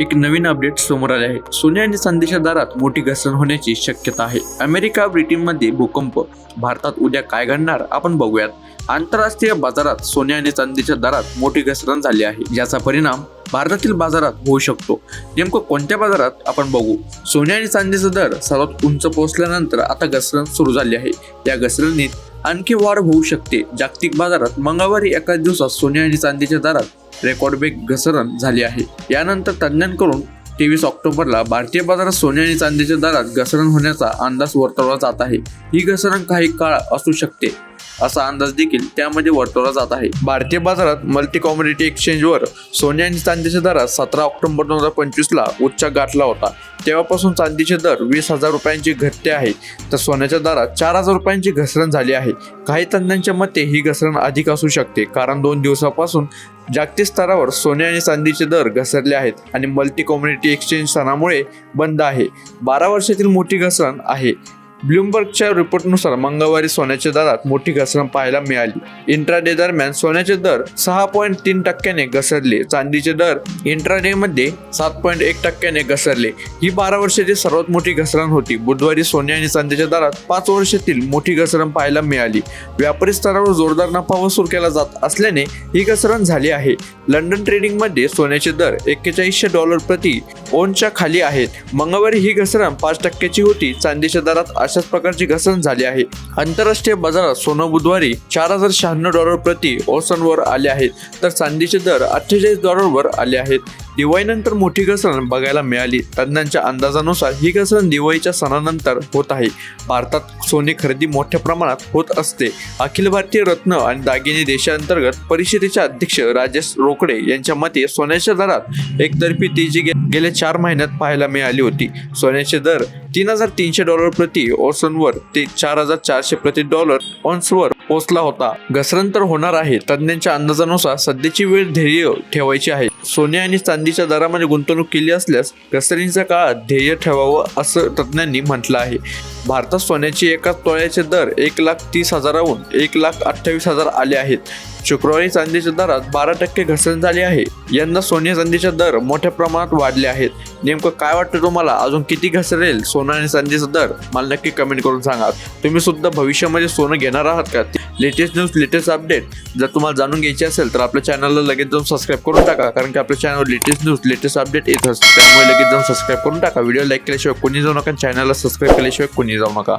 एक नवीन अपडेट समोर आले आहे. सोने आणि चांदीच्या दरात मोठी घसरण होण्याची शक्यता आहे. अमेरिका ब्रिटनमध्ये भूकंप. भारतात उद्या काय घडणार आपण बघूयात. आंतरराष्ट्रीय बाजारात सोने आणि चांदीच्या दरात मोठी घसरण झाली आहे. ज्याचा परिणाम भारतातील बाजारात होऊ शकतो. नेमकं कोणत्या बाजारात आपण बघू? सोने आणि चांदीचा दर सर्वात उंच पोहोचल्यानंतर आता घसरण सुरू झाली आहे. या घसरणीत आणखी वाढ होऊ शकते. जागतिक बाजारात मंगळवारी एकाच दिवसात सोने आणि चांदीच्या दरात रेकॉर्ड ब्रेक घसरण झाली आहे. यानंतर तज्ज्ञांकडून तेवीस ऑक्टोबरला भारतीय बाजारात सोने आणि चांदीच्या दरात घसरण होण्याचा अंदाज वर्तवला जात आहे. ही घसरण काही काळ असू शकते. असा अंदाज देखील त्यामध्ये वर्तवला जात आहे. भारतीय बाजारात मल्टी कॉमोडिटी एक्सचेंजवर सोने आणि चांदीच्या दरात सतरा ऑक्टोबर दोन हजार पंचवीसला उच्च गाठला होता. तेव्हापासून चांदीचे दर वीस हजार रुपयांची घटते आहे. तर सोन्याच्या दरात चार हजार रुपयांची घसरण झाली आहे. काही तज्ज्ञांच्या मते ही घसरण अधिक असू शकते कारण दोन दिवसापासून जागतिक स्तरावर सोने आणि चांदीचे दर घसरले आहेत आणि मल्टी कॉम्युनिटी एक्सचेंज सणामुळे बंद आहे. बारा वर्षातील मोठी घसरण आहे. ब्लूमबर्गच्या रिपोर्टनुसार मंगळवारी सोन्याच्या दरात मोठी घसरण पाहायला मिळाली. इंट्राडे दरम्यान सोन्याचे दर सहा पॉईंट तीन टक्क्याने घसरले. चांदीचे दर इंट्राडे मध्ये सात पॉईंट एक टक्क्याने घसरले. ही बारा वर्षाची सर्वात मोठी घसरण होती. बुधवारी सोने आणि चांदीच्या दरात पाच वर्षातील मोठी घसरण पाहायला मिळाली. व्यापारी स्तरावर जोरदार नफा वसूल केला जात असल्याने ही घसरण झाली आहे. लंडन ट्रेडिंगमध्ये सोन्याचे दर एक्केचाळीसशे डॉलर प्रति ओनच्या खाली आहेत. मंगळवारी ही घसरण पाच टक्क्याची होती. चांदीच्या दरात अशाच प्रकारची घसरण झाली आहे. आंतरराष्ट्रीय बाजारात सोनं बुधवारी चार हजार शहाण्णव डॉलर प्रति ओसनवर आले आहेत. तर चांदीचे दर अठ्ठेचाळीस डॉलरवर आले आहेत. दिवाळीनंतर मोठी घसरण बघायला मिळाली. तज्ज्ञांच्या अंदाजानुसार ही घसरण दिवाळीच्या सणानंतर होत आहे. भारतात सोने खरेदी मोठ्या प्रमाणात होत असते. अखिल भारतीय रत्न आणि दागिने देशांतर्गत परिषदेचे अध्यक्ष राजेश रोकडे यांच्या मते सोन्याच्या दरात एकतर्फी तेजी गेल्या चार महिन्यात पाहायला मिळाली होती. सोन्याचे दर तीन हजार तीनशे डॉलर प्रति ओसनवर ते चार हजार चारशे प्रति डॉलर ऑन्सवर पोहोचला होता. घसरण तर होणार आहे. तज्ज्ञांच्या अंदाजानुसार सध्याची वेळ ध्येय ठेवायची आहे. सोने आणि चांदीच्या दरामध्ये गुंतवणूक केली असल्यास घसरणीच्या काळात ध्येय ठेवावं असं तज्ज्ञांनी म्हटलं आहे. भारतात सोन्याची एका तोळ्याचे दर एक लाख तीस हजाराहून एक लाख अठ्ठावीस हजार आले आहेत. शुक्रवारी चांदीच्या दरात बारा टक्के घसरण झाली आहे. यंदा सोने चांदीचे दर मोठ्या प्रमाणात वाढले आहेत. नेमकं काय वाटतं तुम्हाला? अजून किती घसरेल? सोनं आणि चांदीचा दर मला नक्की कमेंट करून सांगा. तुम्ही सुद्धा भविष्यामध्ये सोनं घेणार आहात का? लेटेस्ट न्यूज लेटेस्ट अपडेट जर तुम्हाला जाणून घ्यायची असेल तर आपल्या चॅनलला लगेच जाऊन सबस्क्राईब करून टाका. कारण की आपल्या चॅनलवर लेटेस्ट न्यूज लेटेस्ट अपडेट येत असते. त्यामुळे लगेच जाऊन सबस्क्राईब करून टाका. व्हिडिओ लाईक केल्याशिवाय कोणी जाऊ नका चॅनलला सबस्क्राईब केल्याशिवाय कोणी जाऊ नका.